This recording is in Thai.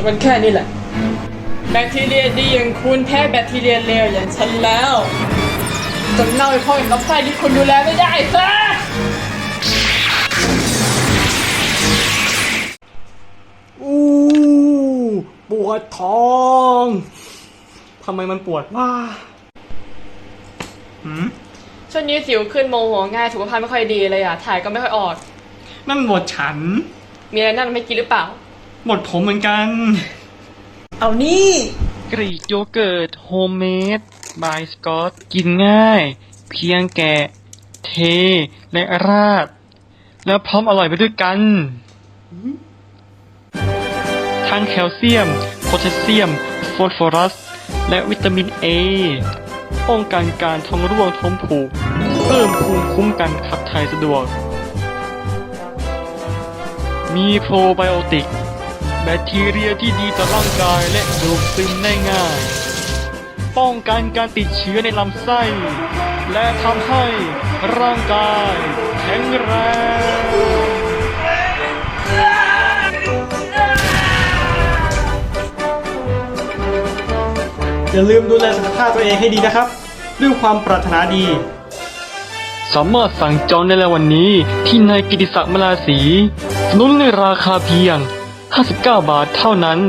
จะเป็นแค่นี้แหละ แบคทีเรียดีอย่างคุณแพ้แบคทีเรียเลวอย่างฉันแล้วจนเน่าไปเพราะลำไส้ที่คุณดูแลไม่ได้ซะอู้ปวดท้องทำไมมันปวดว่าหืมช่วงนี้สิวขึ้นโมโหง่ายสุขภาพไม่ค่อยดีเลยอะ ถ่ายก็ไม่ค่อยออก นั่นหมดฉัน มีอะไรนั่นไม่กินหรือเปล่า หมดผมเหมือนกัน เอานี่ กรีกโยเกิร์ตโฮมเมดบายสกอตกินง่าย เพียงแกะเท และราด แล้วพร้อมอร่อยไปด้วยกัน ทั้งแคลเซียม โพแทสเซียม ฟอสฟอรัส และวิตามินเอป้องกันการท้องร่วงท้องผูก เพิ่มภูมิคุ้มกันขับถ่ายสะดวก มีโปรไบโอติกแบคทีเรียที่ดีต่อร่างกายและดูดซึมได้ง่าย ป้องกันการติดเชื้อในลำไส้ และทำให้ร่างกายแข็งแรงอย่าลืมดูแลสุขภาพตัวเองให้ดีนะครับ ด้วยความปรารถนาดี สามารถสั่งจองได้แล้ววันนี้ที่นายกิติศักดิ์มลาสีสนุนในราคาเพียง 59 บาทเท่านั้น